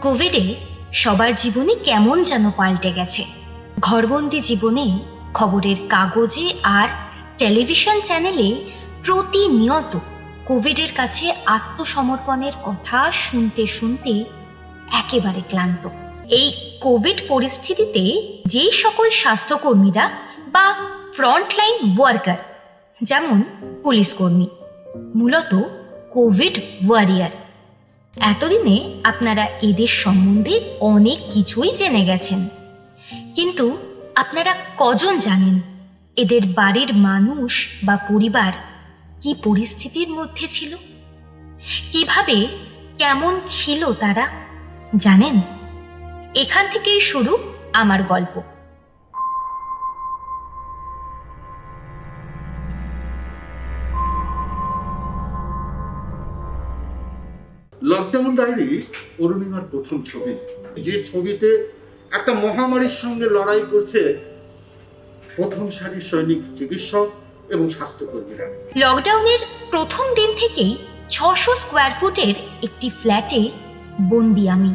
কোভিডে সবার জীবনে কেমন যেন পাল্টে গেছে। ঘরবন্দি জীবনে খবরের কাগজে আর টেলিভিশন চ্যানেলে প্রতিনিয়ত কোভিডের কাছে আত্মসমর্পণের কথা শুনতে শুনতে একেবারে ক্লান্ত। এই কোভিড পরিস্থিতিতে যেই সকল স্বাস্থ্যকর্মীরা বা ফ্রন্টলাইন ওয়ার্কার, যেমন পুলিশ কর্মী, মূলত কোভিড ওয়ারিয়ার এতদিনে আপনারা এদের সম্বন্ধে অনেক কিছুই জেনে গেছেন। কিন্তু আপনারা কজন জানেন এদের বাড়ির মানুষ বা পরিবার কি পরিস্থিতির মধ্যে ছিল? কীভাবে, কেমন ছিল তারা? জানেন? এখান থেকেই শুরু আমার গল্প। লকডাউন অরুণিমার প্রথম ছবি। যে ছবিতে একটা মহামারীর সঙ্গে লড়াই করছে প্রথম সারির সৈনিক চিকিৎসক এবং স্বাস্থ্যকর্মীরা। লকডাউনের প্রথম দিন থেকেই ছশো স্কোয়ার ফুটের একটি ফ্ল্যাটে বন্দি আমি।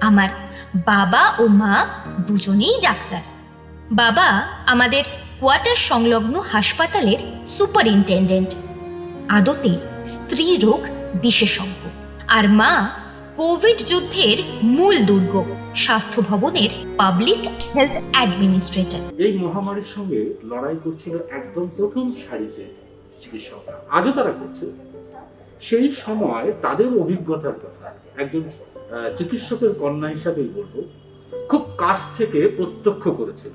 আমার বাবা ও মা দুজনেই ডাক্তার। বাবা আমাদের কোয়ার্টার সংলগ্ন হাসপাতালের সুপারিনটেন্ডেন্ট। আদতে স্ত্রী রোগ বিশেষজ্ঞ। আর মা, কোভিড যুদ্ধের মূল দুর্গ স্বাস্থ্য ভবনের পাবলিক হেলথ অ্যাডমিনিস্ট্রেটর এই মহামারীর সঙ্গে লড়াই করছিল একদম প্রথম সারিতে চিকিৎসকরা। আজও তারা করছে। সেই সময় তাদের অভিজ্ঞতার কথা একজন চিকিৎসকের কন্যা হিসাবেই বলব, খুব কাছ থেকে প্রত্যক্ষ করেছিল।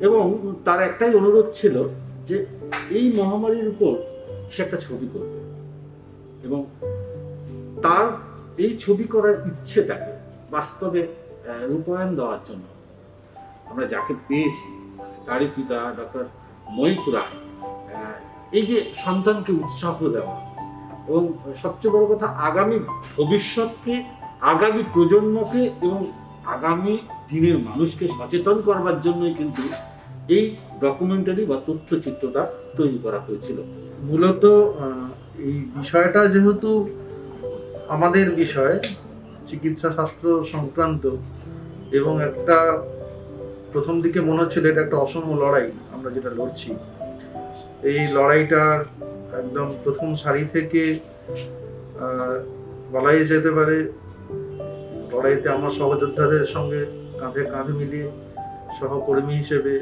এবং তার একটাই অনুরোধ ছিল যে, এই মহামারীর উপর সে একটা ছবি করবে। এবং তার এই ছবি করার ইচ্ছেটাকে বাস্তবে রূপায়ণ দেওয়ার জন্য আমরা যাকে পেয়েছি, তারই পিতা ডক্টর মহিপুরা এই যে সন্তানকে উৎসাহ দেওয়া এবং সবচেয়ে বড় কথা, আগামী ভবিষ্যৎকে, আগামী প্রজন্মকে এবং আগামী দিনের মানুষকে সচেতন করবার জন্যই কিন্তু এই ডকুমেন্টারি বা তথ্যচিত্রটা তৈরি করা হয়েছিল। মূলত এই বিষয়টা যেহেতু আমাদের বিষয়, চিকিৎসা শাস্ত্র সংক্রান্ত, এবং একটা প্রথম দিকে মনে হচ্ছিল এটা একটা অসম লড়াই, আমরা যেটা লড়ছি। এই লড়াইটার একদম প্রথম সারি থেকে বলাই যেতে পারে, লড়াইতে আমার সহযোদ্ধাদের সঙ্গে কাঁধে কাঁধ মিলিয়ে সহকর্মী হিসেবে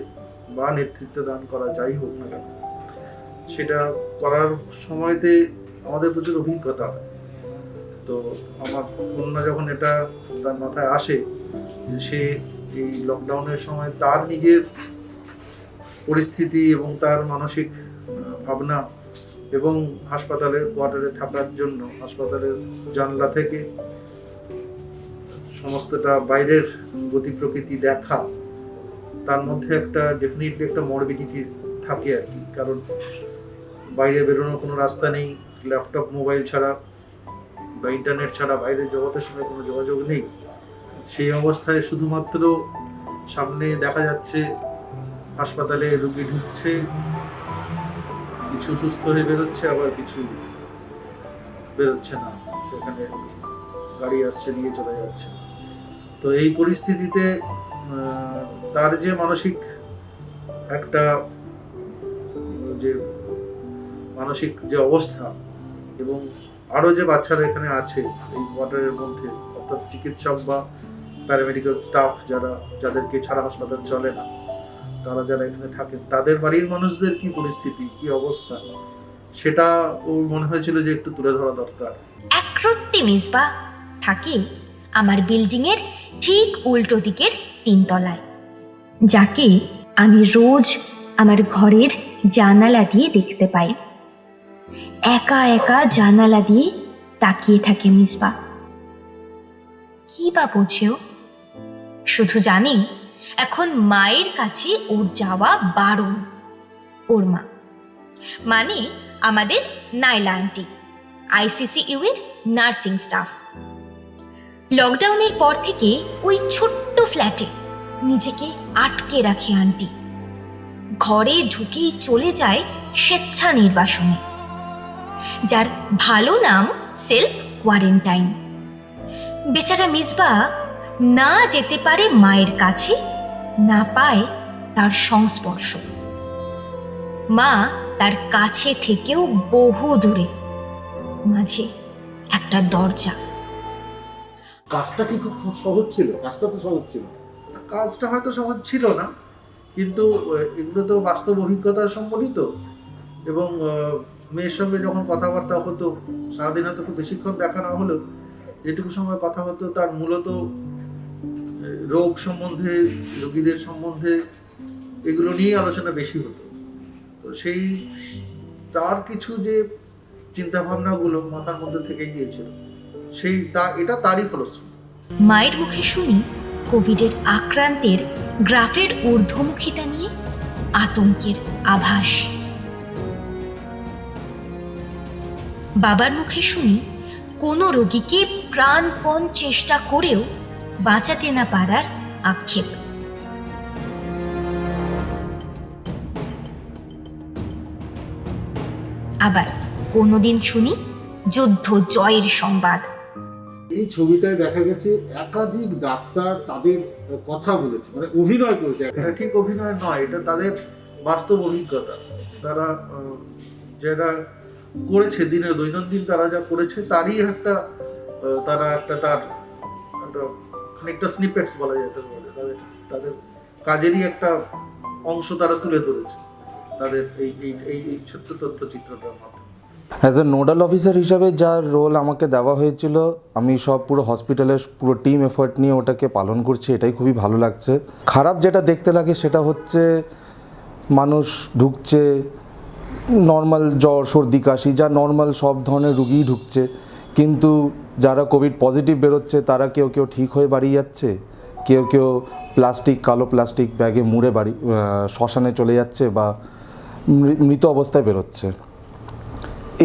বা নেতৃত্ব দান করা যাই হোক না কেন, সেটা করার সময়তে আমাদের প্রচুর অভিজ্ঞতা হয়। তো আমার কন্যা যখন এটা তার মাথায় আসে, সে এই লকডাউনের সময় তার নিজের পরিস্থিতি এবং তার মানসিক ভাবনা এবং হাসপাতালের কোয়ার্টারে থাকার জন্য, হাসপাতালের জানলা থেকে সমস্তটা বাইরের গতি প্রকৃতি দেখা তার মধ্যে একটা ডেফিনেটলি একটা মরবিডিটি থাকে আর কি। কারণ বাইরে বেরোনোর কোনো রাস্তা নেই ল্যাপটপ মোবাইল ছাড়া বা ইন্টারনেট ছাড়া বাইরের জগতের সঙ্গে কোনো যোগাযোগ নেই। সেই অবস্থায় শুধুমাত্র সামনে দেখা যাচ্ছে হাসপাতালে রুগী ঢুকছে, কিছু সুস্থ হয়ে বেরোচ্ছে, আবার কিছু বেরোচ্ছে না। সেখানে গাড়ি আসছে, নিয়ে চলে যাচ্ছে। তো এই পরিস্থিতিতে তার যে মানসিক একটা, যে মানসিক যে অবস্থা এবং আরও যে বাচ্চারা এখানে আছে এই কোয়ার্টারের মধ্যে, অর্থাৎ চিকিৎসক বা প্যারামেডিক্যাল স্টাফ যারা, যাদেরকে ছাড়া হাসপাতাল চলে না, তারা যারা এখানে থাকেন, তাদের বাড়ির মানুষদের কি পরিস্থিতি, কি অবস্থা? সেটা ওর মনে হয়েছিল যে একটু তুলে ধরা দরকার। একরত্তি মিসবা থাকে, আমার বিল্ডিংয়ের ঠিক উল্টো দিকের তিনতলায়। যাকে আমি রোজ আমার ঘরের জানালা দিয়ে দেখতে পাই। একা একা জানালা দিয়ে তাকিয়ে থাকে মিসবা। কি বা বোঝেও শুধু জানি, এখন মায়ের কাছে ওর যাওয়া বারণ, ওর মা। মানে আমাদের নাইলা আন্টি আইসিসিইউ এর নার্সিং স্টাফ। লকডাউনের পর থেকে ওই ছোট্ট ফ্ল্যাটে নিজেকে আটকে রাখে আন্টি। ঘরে ঢুকেই চলে যায় স্বেচ্ছা নির্বাসনে, যার ভালো নাম সেলফ কোয়ারেন্টাইন বেচারা মিসবা না যেতে পারে মায়ের কাছে, না পায় তার সংস্পর্শ। মা তার কাছে থেকেও বহু দূরে, মাঝে একটা দরজা। কাজটা কি খুব সহজ ছিল? কাজটা তো সহজ ছিল। কাজটা হয়তো সহজ ছিল না, কিন্তু এগুলো তো বাস্তব অভিজ্ঞতা সম্বলিত এবং মেয়ের সঙ্গে যখন কথাবার্তা হতো, সারাদিন হয়তো খুব বেশিক্ষণ দেখা না হলেও যেটুকু সময় কথা হতো, তার মূলত রোগ সম্বন্ধে, রোগীদের সম্বন্ধে এগুলো নিয়ে আলোচনা বেশি হতো। তো সেই, তার কিছু যে চিন্তাভাবনাগুলো মাথার মধ্যে থেকে গিয়েছিল সেই তা, এটা তারই ফলশ্রুতি। মায়ের মুখে শুনি কোভিডের আক্রান্তের গ্রাফের ঊর্ধ্বমুখিতা নিয়ে আতঙ্কের আভাস। বাবার মুখে শুনি কোনো রোগীকে প্রাণপণ চেষ্টা করেও বাঁচাতে না পারার আক্ষেপ। আবার কোনোদিন শুনি যুদ্ধ জয়ের সংবাদ। এই ছবিটায় দেখা গেছে একাধিক ডাক্তার তাদের কথা বলেছে মানে অভিনয় করেছে। ঠিক অভিনয় নয়, এটা তাদের বাস্তব অভিজ্ঞতা। তারা যারা করেছে, দিনের দৈনন্দিন তারা যা করেছে, তারই একটা তারা একটা তার একটা খানিকটা স্নিপেটস বলা যেতে পারে। তাদের তাদের কাজেরই একটা অংশ তারা তুলে ধরেছে। তাদের এই এই এই এই ছোট্ট তথ্যচিত্রটার মাধ্যমে। অ্যাজ এ নোডাল অফিসার হিসাবে যার রোল আমাকে দেওয়া হয়েছিল, আমি সব পুরো হসপিটালের পুরো টিম এফার্ট নিয়ে ওটাকে পালন করছি, এটাই খুবই ভালো লাগছে। খারাপ যেটা দেখতে লাগে সেটা হচ্ছে মানুষ ঢুকছে নর্মাল জ্বর, সর্দি, কাশি, যা নর্মাল সব ধরনের রুগীই ঢুকছে। কিন্তু যারা কোভিড পজিটিভ বেরোচ্ছে, তারা কেউ কেউ ঠিক হয়ে বাড়ি যাচ্ছে, কেউ কেউ প্লাস্টিক কালো প্লাস্টিক ব্যাগে মুড়ে বাড়ি শ্মশানে চলে যাচ্ছে বা মৃত অবস্থায় বেরোচ্ছে।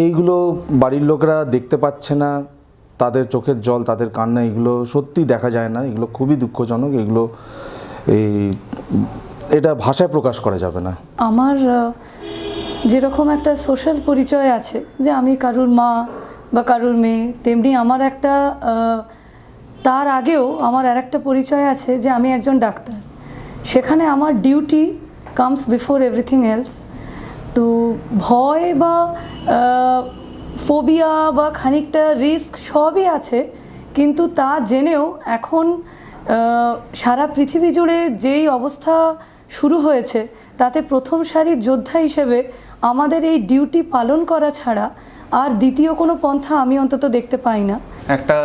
এইগুলো বাড়ির লোকরা দেখতে পাচ্ছে না। তাদের চোখের জল, তাদের কান্না, এগুলো সত্যি দেখা যায় না। এগুলো খুবই দুঃখজনক। এগুলো এই এটা ভাষায় প্রকাশ করা যাবে না। আমার যেরকম একটা সোশ্যাল পরিচয় আছে, যে আমি কারুর মা বা কারুর মেয়ে, তেমনি আমার একটা তার আগেও আমার আর একটা পরিচয় আছে যে আমি একজন ডাক্তার। সেখানে আমার duty comes before everything else তো ভয় বা ফোবিয়া বা খানিকটা রিস্ক সবই আছে। কিন্তু তা জেনেও এখন সারা পৃথিবী জুড়ে যেই অবস্থা শুরু হয়েছে, তাতে প্রথম সারির যোদ্ধা হিসেবে আমাদের এই ডিউটি পালন করা ছাড়া আর দ্বিতীয় কোনো পন্থা আমি অন্তত দেখতে পাই না। একটা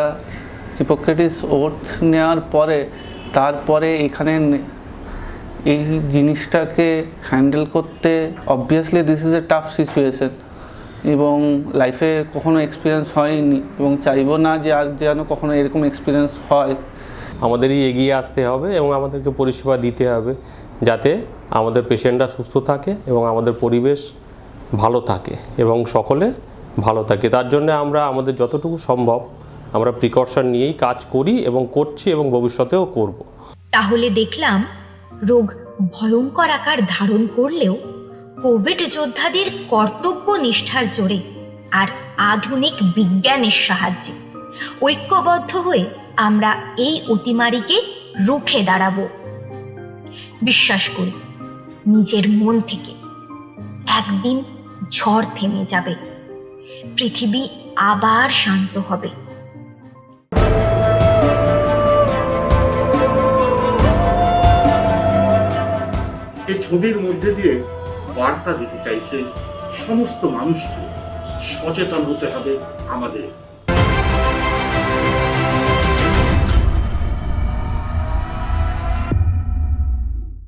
হিপোক্রেটিস ওথ নেওয়ার পরে, তারপরে এখানে এই জিনিসটাকে হ্যান্ডেল করতে obviously this is a tough situation এবং লাইফে কখনো এক্সপিরিয়েন্স হয়নি এবং চাইব না যে আর যেন কখনো এরকম এক্সপিরিয়েন্স হয়। আমাদেরই এগিয়ে আসতে হবে এবং আমাদেরকে পরিষেবা দিতে হবে যাতে আমাদের পেশেন্টরা সুস্থ থাকে এবং আমাদের পরিবেশ ভালো থাকে এবং সকলে ভালো থাকে। তার জন্য আমরা আমাদের যতটুকু সম্ভব আমরা প্রিকশন নিয়েই কাজ করি এবং করছি এবং ভবিষ্যতেও করব। তাহলে দেখলাম রোগ ভয়ঙ্কর আকার ধারণ করলেও কোভিড যোদ্ধাদের কর্তব্য নিষ্ঠার জোরে আর আধুনিক বিজ্ঞানের সাহায্যে ঐক্যবদ্ধ হয়ে আমরা এই অতিমারিকে রুখে দাঁড়াবো। বিশ্বাস করি, নিজের মন থেকে একদিন ঝড় থেমে যাবে। পৃথিবী আবার শান্ত হবে। ছবির মধ্যে দিয়ে বার্তা দিতে চাইছে সমস্ত মানুষকে সচেতন হতে হবে আমাদের।